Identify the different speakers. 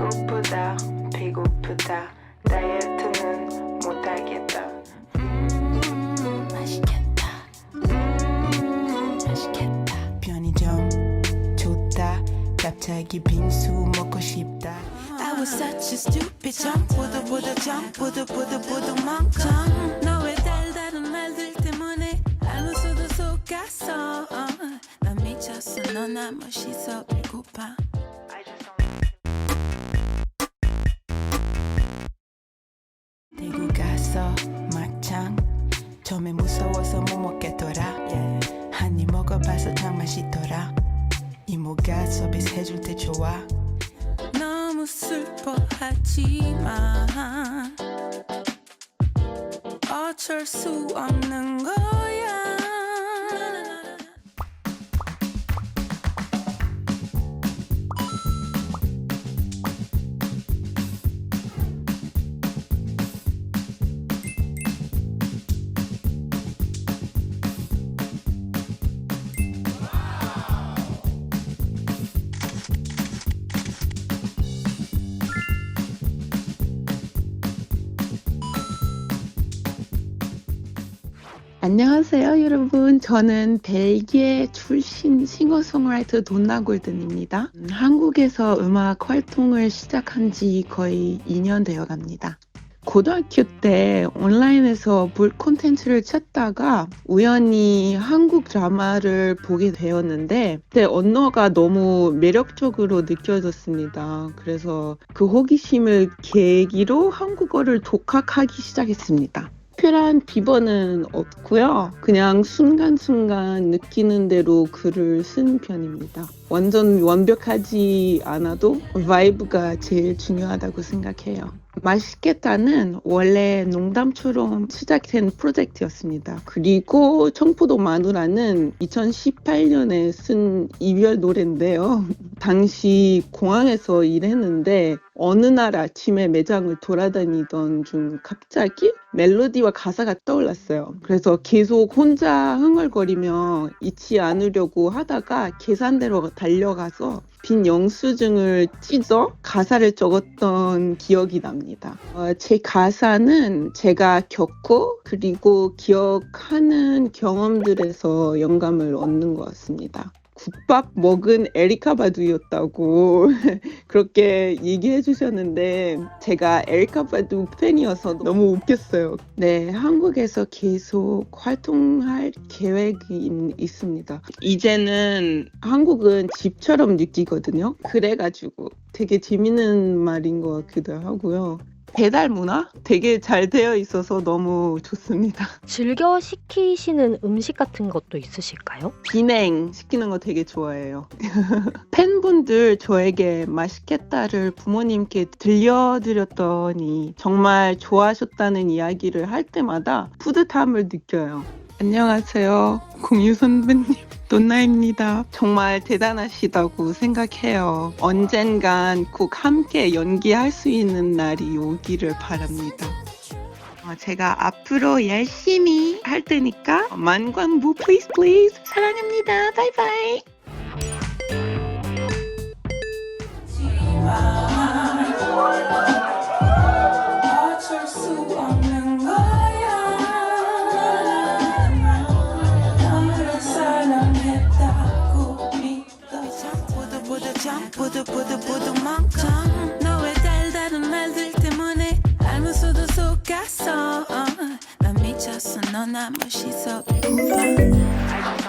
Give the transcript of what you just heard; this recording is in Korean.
Speaker 1: 배고프다 배고프다. 다이어트는 못하겠다. 음 맛있겠다. 음 맛있겠다. 편의점 좋다. 갑자기 빙수 먹고 싶다.
Speaker 2: I was such a stupid jump 보도 보도 jump 보도 멍청 너의 달달한 말들 때문에 알면서도 속았어 어, 난 미쳤어. 너나 멋있어. 배고파
Speaker 1: 처음에 무서워서 못 먹겠더라. 한 입 먹어봐서 참 맛있더라. 이모가 서비스 해줄 때 좋아.
Speaker 2: 너무 슬퍼하지만 어쩔 수 없는 거
Speaker 3: 안녕하세요, 여러분. 저는 벨기에 출신 싱어송라이터 돈나 골든입니다. 음, 한국에서 음악 활동을 시작한 지 거의 2년 되어 갑니다. 고등학교 때 온라인에서 볼 콘텐츠를 찾다가 우연히 한국 드라마를 보게 되었는데 그때 언어가 너무 매력적으로 느껴졌습니다. 그래서 그 호기심을 계기로 한국어를 독학하기 시작했습니다. 특별한 비번은 없고요. 그냥 순간순간 느끼는 대로 글을 쓴 편입니다. 완전 완벽하지 않아도 바이브가 제일 중요하다고 생각해요. 맛있겠다는 원래 농담처럼 시작된 프로젝트였습니다. 그리고 청포도 마누라는 2018년에 쓴 이별 노래인데요. 당시 공항에서 일했는데 어느 날 아침에 매장을 돌아다니던 중 갑자기 멜로디와 가사가 떠올랐어요. 그래서 계속 혼자 흥얼거리며 잊지 않으려고 하다가 계산대로 달려가서 빈 영수증을 찢어 가사를 적었던 기억이 납니다. 어, 제 가사는 제가 겪고 그리고 기억하는 경험들에서 영감을 얻는 것 같습니다. 국밥 먹은 에리카 바두였다고 그렇게 얘기해 주셨는데 제가 에리카 바두 팬이어서 너무 웃겼어요. 네, 한국에서 계속 활동할 계획이 있습니다. 이제는 한국은 집처럼 느끼거든요. 그래가지고 되게 재밌는 말인 것 같기도 하고요. 배달 문화 되게 잘 되어 있어서 너무 좋습니다.
Speaker 4: 즐겨 시키시는 음식 같은 것도 있으실까요?
Speaker 3: 비냉 시키는 거 되게 좋아해요. 팬분들 저에게 맛있겠다를 부모님께 들려드렸더니 정말 좋아하셨다는 이야기를 할 때마다 뿌듯함을 느껴요. 안녕하세요. 공유 선배님. 돈나입니다. 정말 대단하시다고 생각해요. 언젠간 꼭 함께 연기할 수 있는 날이 오기를 바랍니다. 어, 제가 앞으로 열심히 할 테니까 만관부 please please 사랑합니다. 바이바이.
Speaker 2: on that, but she's so over.